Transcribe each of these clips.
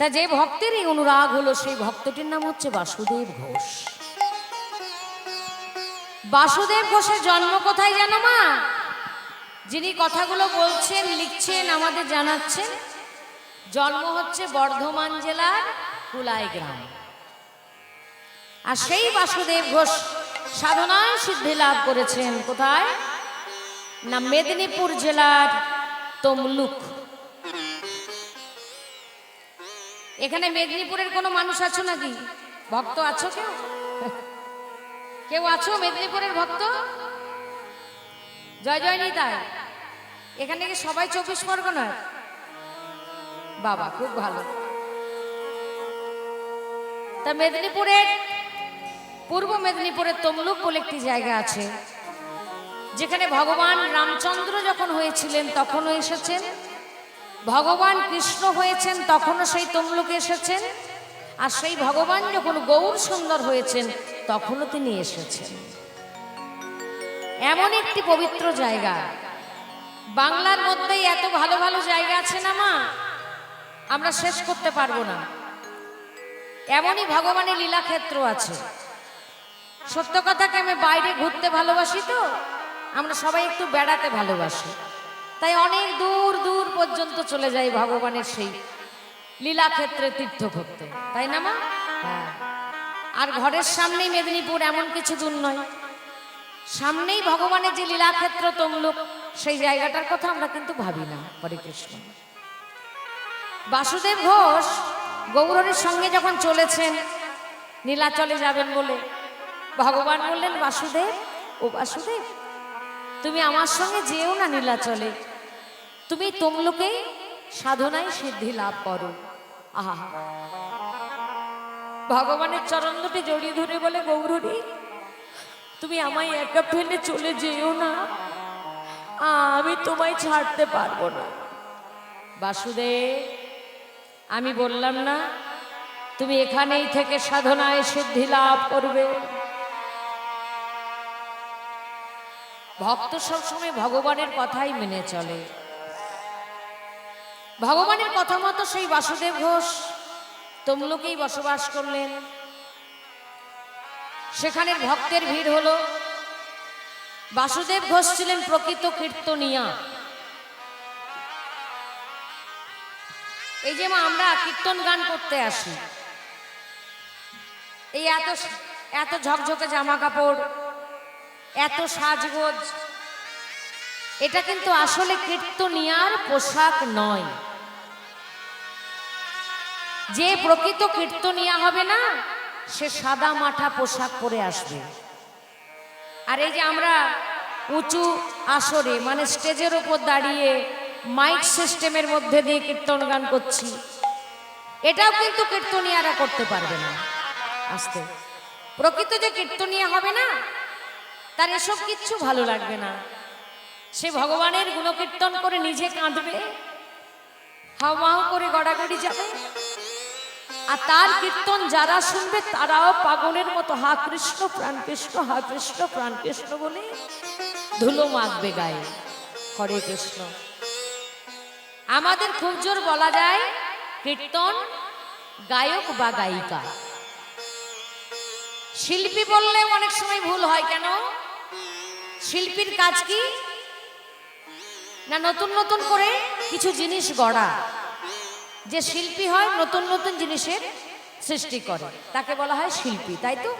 তা যে ভক্তের এই অনুরাগ হলো, সেই ভক্তটির নাম হচ্ছে বাসুদেব ঘোষ। বাসুদেব ঘোষের জন্ম কোথায় জানো মা? যিনি কথাগুলো বলছেন, লিখছেন, আমাদের জানাচ্ছেন, জন্ম হচ্ছে বর্ধমান জেলার কুলাই গ্রাম। আর সেই বাসুদেব ঘোষ সাধনায় সিদ্ধি লাভ করেছেন কোথায়? না, মেদিনীপুর জেলার তমলুক। এখানে মেদিনীপুরের কোনো মানুষ আছো নাকি? ভক্ত আছো কেউ? কেউ আছো মেদিনীপুরের ভক্ত? জয় জয় নিতাই। এখানে কি সবাই চব্বিশ পরগনার? বাবা, খুব ভালো। তা মেদিনীপুরের, পূর্ব মেদিনীপুরের তমলুক বলে একটি জায়গা আছে, যেখানে ভগবান রামচন্দ্র যখন হয়েছিলেন, তখনও এসেছেন। ভগবান কৃষ্ণ হয়েছেন, তখনও সেই তমলুকে এসেছেন। আর সেই ভগবান যখন গৌর সুন্দর হয়েছেন, তখনও তিনি এসেছেন। এমন একটি পবিত্র জায়গা। বাংলার মধ্যেই এত ভালো ভালো জায়গা আছে না, মা? আমরা শেষ করতে পারব না। এমনই ভগবানের লীলাক্ষেত্র আছে। সত্য কথাকে আমি বাইরে ঘুরতে ভালোবাসি তো? আমরা সবাই একটু বেড়াতে ভালোবাসি। তাই অনেক দূর দূর পর্যন্ত চলে যায় ভগবানের সেই লীলাক্ষেত্রে তীর্থ করতে। তাই না মা? আর ঘরের সামনেই মেদিনীপুর এমন কিছু দূর নয়। সামনেই ভগবানের যে লীলাক্ষেত্র তমলুক, সেই জায়গাটার কথা আমরা কিন্তু ভাবি না, হরে কৃষ্ণ। বাসুদেব ঘোষ গৌরীর সঙ্গে যখন চলেছেন, নীলাচলে যাবেন বলে, ভগবান বললেন, বাসুদেব, ও বাসুদেব, তুমি আমার সঙ্গে যেও না নীলাচলে। তুমি তমলুকে সাধনায় সিদ্ধি লাভ করো। আহা। ভগবানের চরণ দুটি জড়িয়ে ধরে বলে গৌরী তুমি আমায় একা ফেলে চলে যেও না। আমি তোমায় ছাড়তে পারব না। বাসুদেব, আমি বললাম না, তুমি এখানেই থেকে সাধনায় সিদ্ধি লাভ করবে। ভক্ত সবসময় ভগবানের কথাই মেনে চলে। ভগবানের কথা মতো সেই বাসুদেব ঘোষ তমলুকেই বসবাস করলেন। সেখানের ভক্তের ভিড় হলো। বাসুদেব ঘোষ ছিলেন প্রকৃত কীর্তনিয়া। এই যে মা, আমরা কীর্তন গান করতে আসি। এই এত এত ঝকঝকে জামা কাপড় এত সাজগোজ, এটা কিন্তু আসলে কীর্তনিয়ার পোশাক নয়। যে প্রকৃত কীর্তনিয়া হবে না, সে সাদা মাঠা পোশাক পরে আসবে। আর এই যে আমরা উঁচু আসরে মানে স্টেজের ওপর দাঁড়িয়ে মাইক সিস্টেমের মধ্যে দিয়ে কীর্তন গান করছি, এটাও কিন্তু কীর্তনিয়ারা করতে পারবে না। আসতে। প্রকৃত যে কীর্তনিয়া হবে না, তার এসব কিচ্ছু ভালো লাগবে না। সে ভগবানের গুণকীর্তন করে নিজে কাঁদবে হাওমাও করে গড়াগড়ি যাবে। আর তার কীর্তন যারা শুনবে তারাও পাগলের মতো, হা কৃষ্ণ প্রাণ কৃষ্ণ, হা কৃষ্ণ প্রাণ কৃষ্ণ বলে ধুলো মাখবে গায়ে। হরে কৃষ্ণ। আমাদের খুব জোর বলা যায় কীর্তন, গায়ক বা গায়িকা। শিল্পী বললে অনেক সময় ভুল হয় কেন? শিল্পীর কাজ কি? না নতুন নতুন করে কিছু জিনিস গড়া। যে শিল্পী হয়, নতুন নতুন জিনিসের সৃষ্টি করে। তাকে বলা হয় শিল্পী, তাই তো?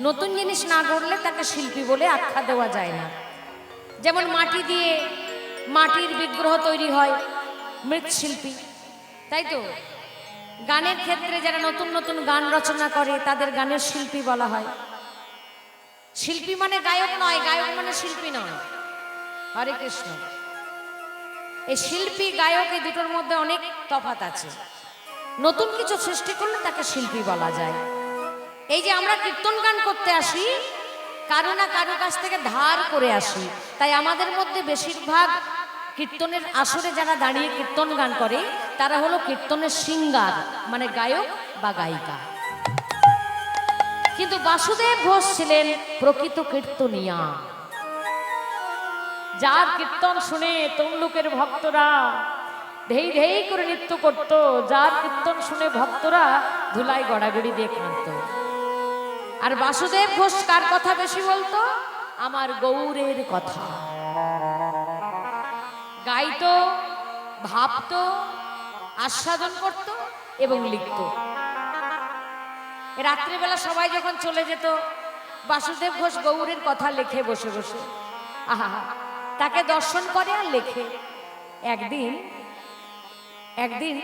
নতুন জিনিস না গড়লে তাকে শিল্পী বলে আখ্যা দেওয়া যায় না। যেমন মাটি দিয়ে মাটির বিগ্রহ তৈরি হয়, মৃৎশিল্পী, তাই তো? গানের ক্ষেত্রে যারা নতুন নতুন গান রচনা করে, তাদের গানের শিল্পী বলা হয়। শিল্পী মানে গায়ক নয়, গায়ক মানে শিল্পী নয়। হরে কৃষ্ণ। এই শিল্পী গায়ক এই দুটোর মধ্যে অনেক তফাত আছে। নতুন কিছু সৃষ্টি করলে তাকে শিল্পী বলা যায়। এই যে আমরা কীর্তন গান করতে আসি, কারও না কারও কাছ থেকে ধার করে আসি। তাই আমাদের মধ্যে বেশিরভাগ কীর্তনের আসরে যারা দাঁড়িয়ে কীর্তন গান করে, তারা হলো কীর্তনের সিঙ্গার মানে গায়ক বা গায়িকা। কিন্তু বাসুদেব ঘোষ ছিলেন প্রকৃত কীর্তনিয়া। যার কীর্তন শুনে তমলুকের ভক্তরা ধেই ধেই করে নৃত্য করত, যার কীর্তন শুনে ভক্তরা ধুলাই গড়াগড়ি দিয়ে কাঁদত। আর বাসুদেব ঘোষ কার কথা বেশি বলতো? আমার গৌরের কথা। গাইত, ভাবতো, আস্বাদন করত এবং লিখত। রাত্রিবেলা সবাই যখন চলে যেত, বাসুদেব ঘোষ গৌরের কথা লেখে বসে বসে। আহা তাকে দর্শন করে আর লেখে। একদিন একদিন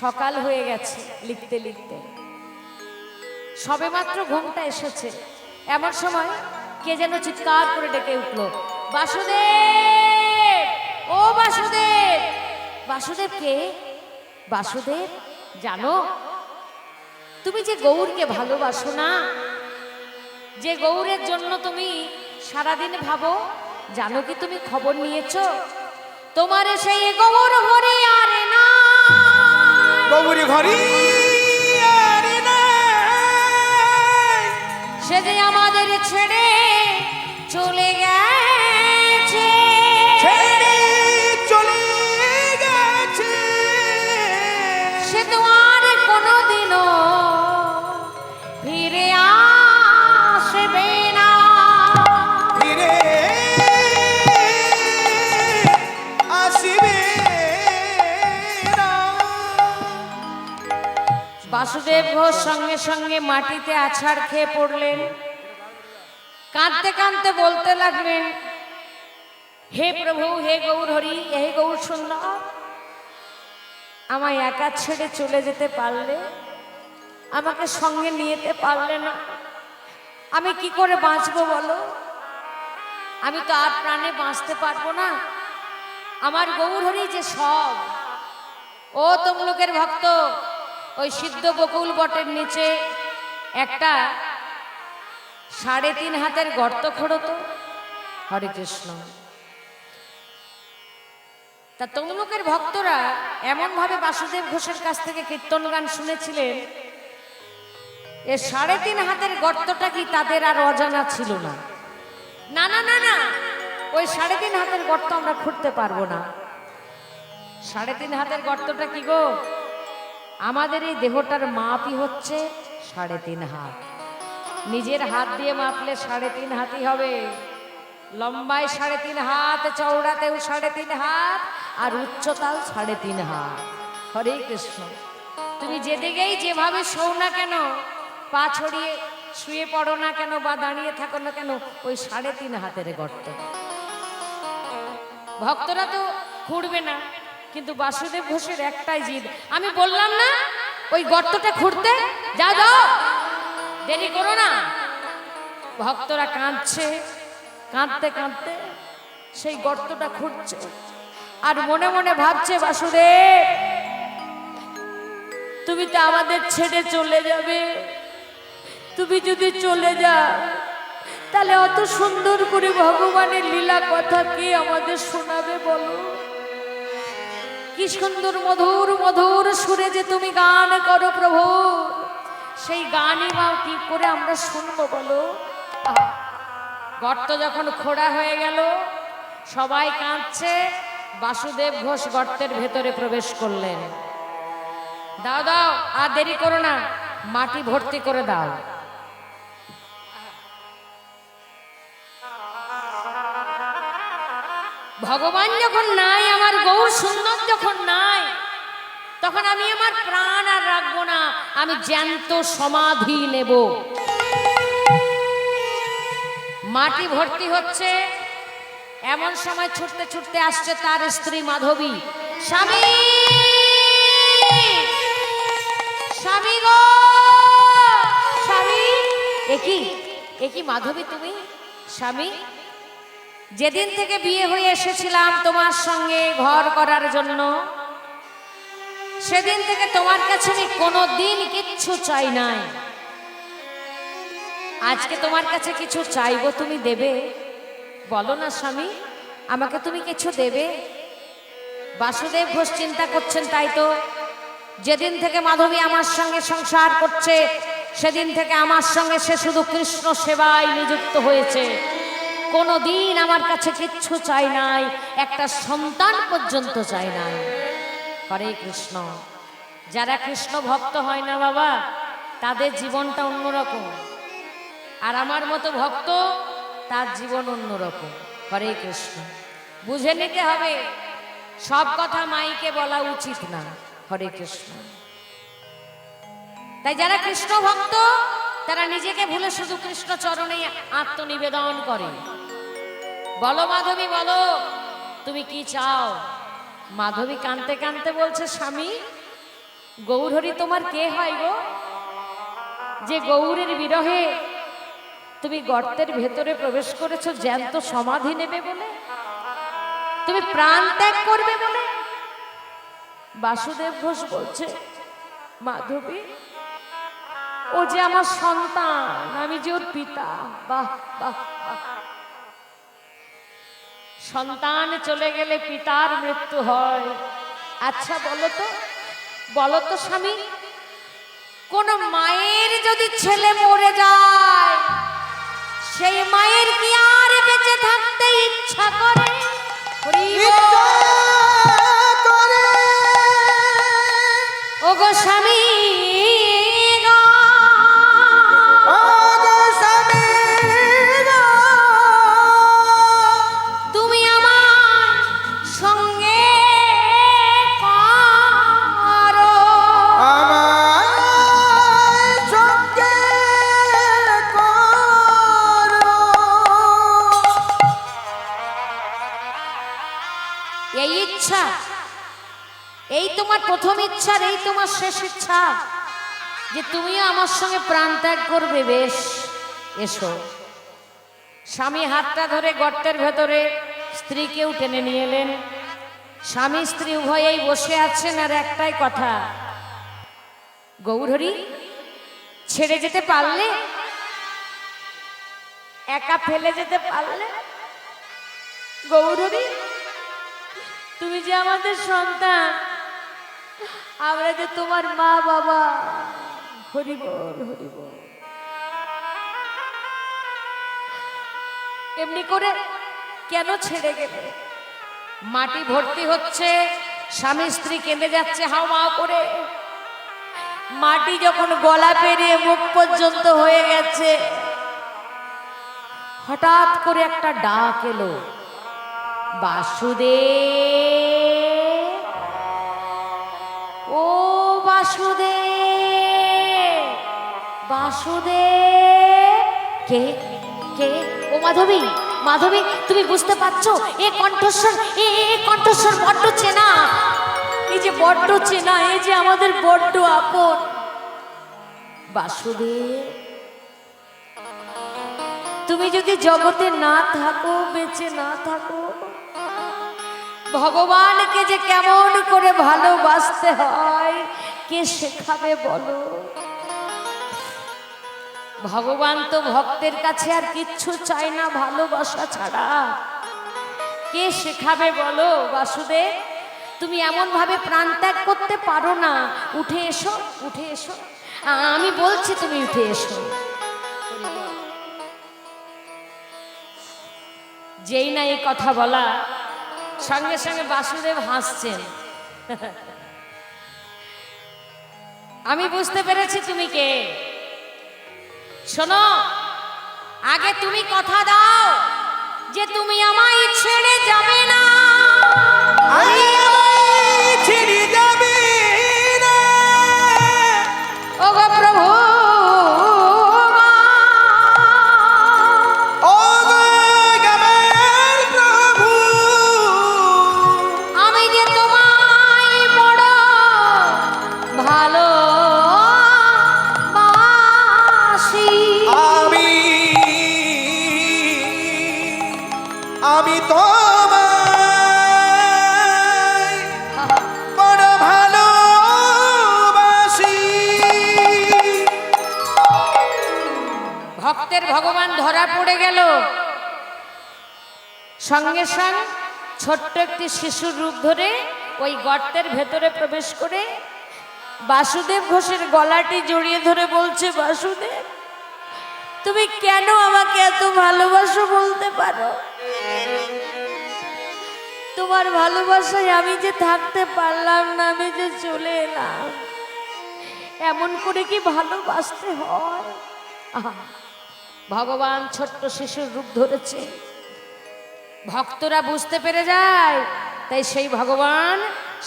সকাল হয়ে গেছে লিখতে লিখতে। সবেমাত্র ঘুমটা এসেছে। এমন সময় কে যেন চিৎকার করে ডেকে উঠল, বাসুদেব! ও বাসুদেব! বাসুদেব কে? বাসুদেব, জানো? তুমি যে গৌরকে ভালোবাসো না, যে গৌরের জন্য তুমি সারাদিন ভাবো জানো কি তুমি খবর নিয়েছো? তোমার সেই গোবর হরি আর না। গৌরী ঘরি আরে নাই। সে যে আমাদের ছেড়ে চলে গেছে বাসুদেব ঘোষ সঙ্গে সঙ্গে মাটিতে আছাড় খেয়ে পড়লেন। কাঁদতে কাঁদতে বলতে লাগলেন, হে প্রভু, হে গৌর হরি হে গৌর সুন্দর, আমায় একা ছেড়ে চলে যেতে পারলে? আমাকে সঙ্গে নিয়েতে পারলে না? আমি কি করে বাঁচবো বলো? আমি তো আর প্রাণে বাঁচতে পারব না। আমার গৌর হরি যে সব, ও তমলুকের ভক্ত ওই সিদ্ধ বকুল বটের নিচে একটা সাড়ে তিন হাতের গর্ত খোঁড়ো তো। হরে কৃষ্ণ। তা তমলুকের ভক্তরা এমনভাবে বাসুদেব ঘোষের কাছ থেকে কীর্তন গান শুনেছিলেন, এ সাড়ে তিন হাতের গর্তটা কি তাদের আর অজানা ছিল না? না না না না, ওই সাড়ে তিন হাতের গর্ত আমরা খুঁড়তে পারব না। সাড়ে তিন হাতের গর্তটা কি গো? আমাদের এই দেহটার মাপই হচ্ছে সাড়ে তিন হাত। নিজের হাত দিয়ে মাপলে সাড়ে তিন হাতই হবে। লম্বায় সাড়ে তিন হাত চৌড়াতেও সাড়ে তিন হাত, আর উচ্চতাও সাড়ে তিন হাত। হরে কৃষ্ণ। তুমি যেদিকেই যেভাবে শোও না কেন, পা ছড়িয়ে শুয়ে পড়ো না কেন বা দাঁড়িয়ে থাকো না কেন, ওই সাড়ে তিন হাতের গর্ত। ভক্তরা তো খুঁড়বে না। কিন্তু বাসুদেব ঘোষের একটাই জিদ। আমি বললাম না, ওই গর্তটা খুঁড়তে? যা যাও। দেরি করো না। ভক্তরা কাঁদছে, কাঁদতে কাঁদতে সেই গর্তটা খুঁড়ছে। আর মনে মনে ভাবছে, বাসুদেব, তুমি তো আমাদের ছেড়ে চলে যাবে। তুমি যদি চলে যাও, তাহলে অত সুন্দর করে ভগবানের লীলা কথা কে আমাদের শোনাবে বলো? কি সুন্দর, মধুর মধুর সুরে যে তুমি গান করো প্রভু। সেই গানই বা কি করে আমরা শুনব বলো? গর্ত যখন খোড়া হয়ে গেল, সবাই কাঁদছে। বাসুদেব ঘোষ গর্তের ভেতরে প্রবেশ করলেন। দাও দাও, আর দেরি করো না, মাটি ভর্তি করে দাও। ভগবান যখন নাই, আমার গৌর সুন্দর যখন নাই, তখন আমি আমার প্রাণ আর রাখব না, আমি জ্যান্ত সমাধি নেব। মাটি ভর্তি হচ্ছে, এমন সময় ছুটতে ছুটতে আসছে তার স্ত্রী মাধবী। স্বামী! স্বামী গো! স্বামী! একই একই মাধবী তুমি? স্বামী? যেদিন থেকে বিয়ে হয়ে এসেছিলাম তোমার সঙ্গে ঘর করার জন্য, সেদিন থেকে তোমার কাছে আমি কোনো দিন কিচ্ছু চাই নাই। আজকে তোমার কাছে কিছু চাইব তুমি দেবে? বলো না, স্বামী, আমাকে তুমি কিছু দেবে? বাসুদেব ঘোষ চিন্তা করছেন তাই তো। যেদিন থেকে মাধবী আমার সঙ্গে সংসার করছে, সেদিন থেকে আমার সঙ্গে সে শুধু কৃষ্ণ সেবায় নিযুক্ত হয়েছে। কোনো দিন আমার কাছে কিচ্ছু চাই নাই, একটা সন্তান পর্যন্ত চাই নাই। হরে কৃষ্ণ। যারা কৃষ্ণ ভক্ত হয় না বাবা, তাদের জীবনটা অন্যরকম। আর আমার মতো ভক্ত, তার জীবন অন্যরকম। হরে কৃষ্ণ। বুঝে নিতে হবে, সব কথা মাইকে বলা উচিত না। হরে কৃষ্ণ। তাই যারা কৃষ্ণ ভক্ত, তারা নিজেকে ভুলে শুধু কৃষ্ণ চরণে আত্মনিবেদন করে। বলো মাধবী, বলো। তুমি কি চাও? মাধবী কানতে কানতে বলছে, স্বামী, গৌরহরি তোমার কে হয় গো? যে গৌরের বিরহে তুমি গর্তের ভেতরে প্রবেশ করেছ, জ্যান্ত সমাধি নেবে বলে? তুমি প্রাণ ত্যাগ করবে বলে? বাসুদেব ঘোষ বলছে, মাধবী, ও যে আমার সন্তান, আমি যে ওর পিতা, বাহ বাহ বাহ। সন্তান চলে গেলে পিতার মৃত্যু হয়। আচ্ছা বলো তো বলো তো স্বামী, কোন মায়ের যদি ছেলে মরে যায়, সেই মায়ের কি আর বেঁচে থাকতে ইচ্ছা করে? ত্যাগ করবে, বেশ। এসো। স্বামী হাতটা ধরে গর্তের ভেতরে স্ত্রীকেও টেনে নিয়ে এলেন। স্বামী, স্ত্রী উভয়েই বসে আছেন আর একটাই কথা। গৌরহরি, ছেড়ে যেতে পারলে? একা ফেলে যেতে পারলে? গৌরহরি, তুমি যে আমাদের সন্তান, আমরা যে তোমার মা বাবা হরিবল হরিবল এমনি করে কেন ছেড়ে গেলে? মাটি ভর্তি হচ্ছে, স্বামী স্ত্রী কেঁদে যাচ্ছে হাও মাও করে। মাটি যখন গলা পেরিয়ে মুখ পর্যন্ত হয়ে গেছে, হঠাৎ করে একটা ডাক এলো, বাসুদেব, ও বাসুদেব বাসুদেব, কে কে মাধবী মাধবী, তুমি বুঝতে পারছ? এ কণ্ঠস্বর এ কণ্ঠস্বর বড্ড চেনা। এই যে বড্ড চেনা, এই যে আমাদের বড্ড আপন। বাসুদেব, তুমি যদি জগতে না থাকো, বেঁচে না থাকো, ভগবানকে যে কেমন করে ভালোবাসতে হয়, কে শেখাবে বলো? ভগবান তো ভক্তের কাছে আর কিচ্ছু চায় না, ভালোবাসা ছাড়া। কে শেখাবে বলো, বাসুদেব? তুমি এমন ভাবে প্রাণ ত্যাগ করতে পারো না। উঠে এসো উঠে এসো। আমি বলছি তুমি উঠে এসো। যেই না এই কথা বলা, সঙ্গে সঙ্গে বাসুদেব হাসছেন। আমি বুঝতে পেরেছি তুমি কে। শোনো আগে তুমি কথা দাও যে তুমি আমায় ছেড়ে যাবে না। আমি আমায় ছেড়ে ভগবান ধরা পড়ে গেল। সঙ্গে সঙ্গ ছোট্ট একটি শিশুর রূপ ধরে ওই গর্তের ভেতরে প্রবেশ করে বাসুদেব ঘোষের গলাটি জড়িয়ে ধরে বলছে বাসুদেব তুমি কেন আমাকে এত ভালোবাসো বলতে পারো? তোমার ভালোবাসায় আমি যে থাকতে পারলাম না আমি যে চলে এলাম। এমন করে কি ভালোবাসতে হয়? আহা, ভগবান ছোট্ট শিশুর রূপ ধরেছে। ভক্তরা বুঝতে পেরে যায়, তাই সেই ভগবান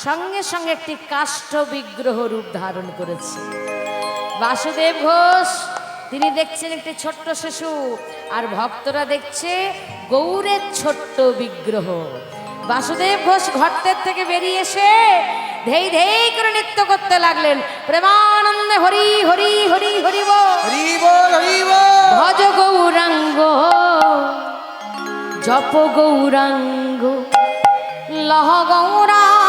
সঙ্গে সঙ্গে একটি কাষ্ঠ বিগ্রহ রূপ ধারণ করেছে। বাসুদেব ঘোষ, তিনি দেখছেন একটি ছোট্ট শিশু, আর ভক্তরা দেখছে গৌরের ছোট্ট বিগ্রহ। বাসুদেব ঘোষ ঘরতের থেকে বেরিয়ে এসে ধেই ধেই করে নৃত্য করতে লাগলেন। প্রেমানন্দে হরি হরি হরি হরি ভজ গৌরাঙ্গ জপ গৌরাঙ্গ লহ গৌরাঙ্গের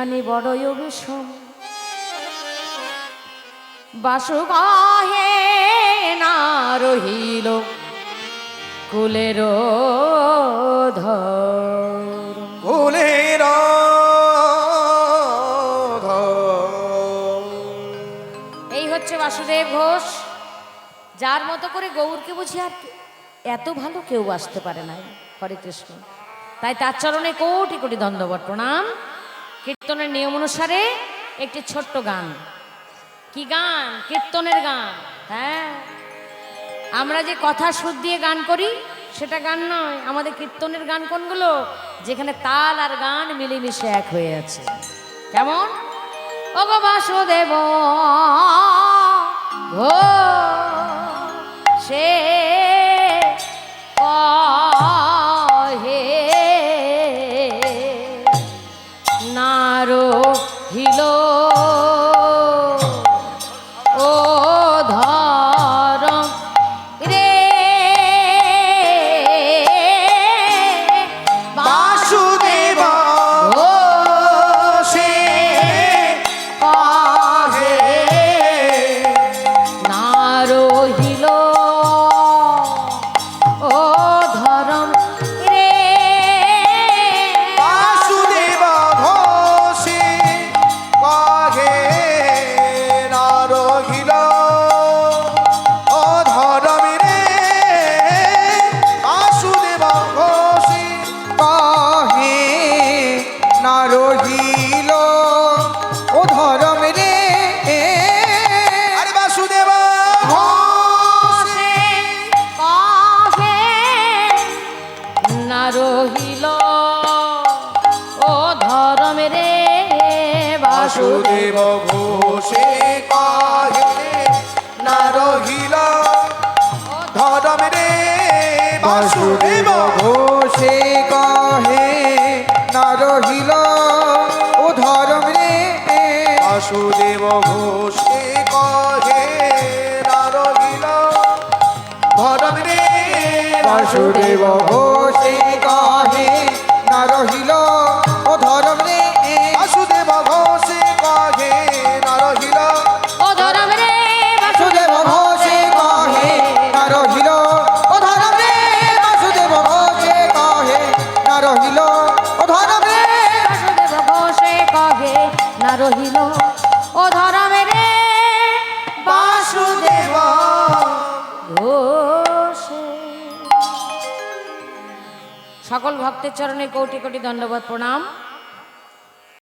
প্রীতিখানি বড়ই অভিসম বাসুগাহে না রহিল কুলের ধর। ভুলের এই হচ্ছে বাসুদেব ঘোষ। যার মতো করে গৌরকে বুঝি আর এত ভালো কেউ আসতে পারে না হরে কৃষ্ণ। তাই তার চরণে কোটি কোটি ধন্যবাদ প্রণাম। কীর্তনের নিয়ম অনুসারে একটি ছোট্ট গান। কি গান? কীর্তনের গান। হ্যাঁ? আমরা যে কথা সুর দিয়ে গান করি, সেটা গান নয়। আমাদের কীর্তনের গান কোনগুলো? যেখানে তাল আর গান মিলেমিশে এক হয়ে আছে। কেমন? ওগো বাসুদেব ঘো সে ঘোষে কহে না রহিল ও ধরম রে। বাসুদেব ঘোষে কহে না রহিল রে। বাসুদেব ঘোষে কহে না রহিল ও ধরম রে। ভক্তের চরণে কোটি কোটি দণ্ডবত প্রণাম।